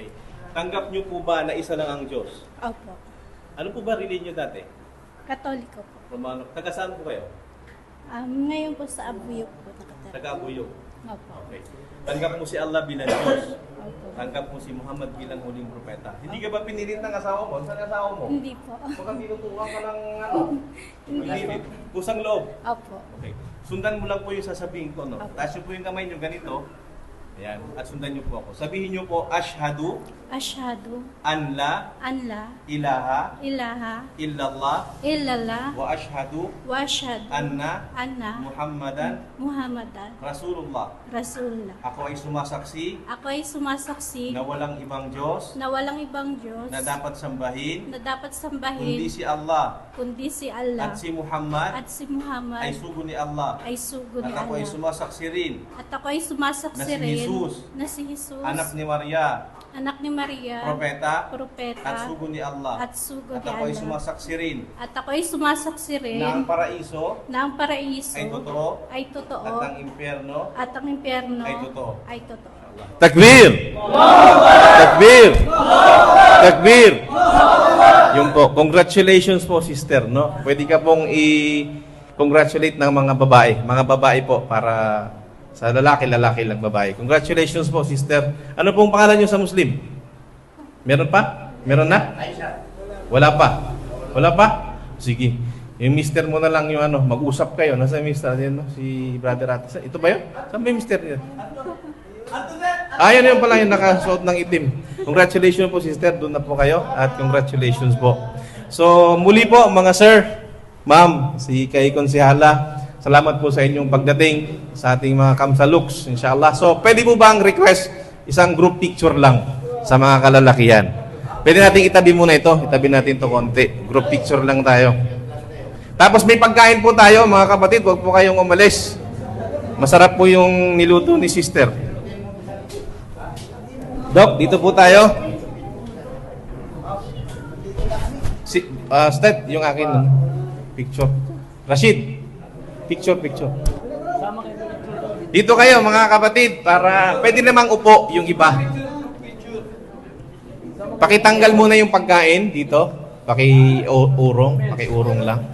Okay. Tanggap niyo po ba na isa lang ang Diyos? Opo. Ano po ba religion niyo dati? Katoliko po. Romano. Taga saan po kayo? Um, ngayon po sa Abuyog po nakatira. Taga Abuyog. Opo. Okay. Tanggap mo si Allah bilang Diyos. Opo. Tanggap mo si Muhammad bilang huling propeta. Hindi ka ba pinilit ng asawa mo? Saan asawa mo? Hindi po. Baka tinutukan ka ng ano? Hindi po. Kusang loob. Opo. Okay. Sundan mo lang po yung sasabihin ko, no? Opo. Taas po yung kamay niyo ganito. Ayan. At sundan niyo po ako. Sabihin niyo po, Ashhadu Asyhadu an la an la ilaha ilaha illallah illallah wa ashhadu wa asyhadu anna anna Muhammadan Muhammadan Rasulullah. Rasulullah. Ako ay sumasaksi Ako ay sumasaksi na walang ibang Diyos na walang ibang Diyos na dapat sambahin na dapat sambahin kundi si Allah kundi si Allah at si Muhammad at si Muhammad ay sugo ni Allah. ay sugo ni At ako ay Allah. sumasaksi rin At ako ay sumasaksi Na si rin Jesus, na si Jesus, anak ni Maria, anak ni Maria, propeta propeta, at sugo ni Allah. at sugo At ni ako ay Allah. sumasaksi rin At ako ay sumasaksi rin na ang paraiso na ang paraiso ay totoo ay totoo at ang impyerno at ang impyerno ay totoo. ay totoo. Takbir! Takbir! Takbir! Yung po, congratulations po sister, no? Pwede ka pong i-congratulate ng mga babae. Mga babae po para sa lalaki, lalaki lang babae. Congratulations po sister. Ano pong pangalan niyo sa Muslim? Meron pa? Meron na? Wala pa? Wala pa? Sige. Yung mister mo na lang yung ano, mag-usap kayo. Nasa yung mister? Yan, no? Si brother ate. Ito ba yun? Saan ba yung mister niya? Ah, yun pala yung nakasuot ng itim. Congratulations po sister, doon na po kayo at congratulations po. So muli po mga sir, ma'am, si kay Konsihala, salamat po sa inyong pagdating sa ating mga kamsalooks, inshallah. So pwede po ba ang request isang group picture lang sa mga kalalakihan? Pwede natin itabi muna ito, itabi natin to konti. Group picture lang tayo. Tapos may pagkain po tayo mga kapatid, huwag po kayong umalis. Masarap po yung niluto ni sister. Doc, dito po tayo. Si, uh, Stet, yung akin picture. Rashid, picture, picture. Dito kayo mga kapatid para pwede namang upo yung iba. Pakitanggal muna yung pagkain dito. Paki-urong, paki-urong lang.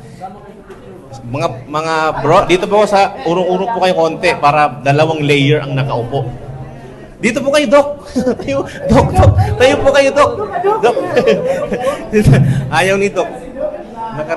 Mga mga bro, dito po sa urong-urong po kayo konti para dalawang layer ang nakaupo. Dito po kayo, Dok. tayo, Dok, Dok. Tayo po kayo, Dok. Dok. Ayaw ni Dok. Naka,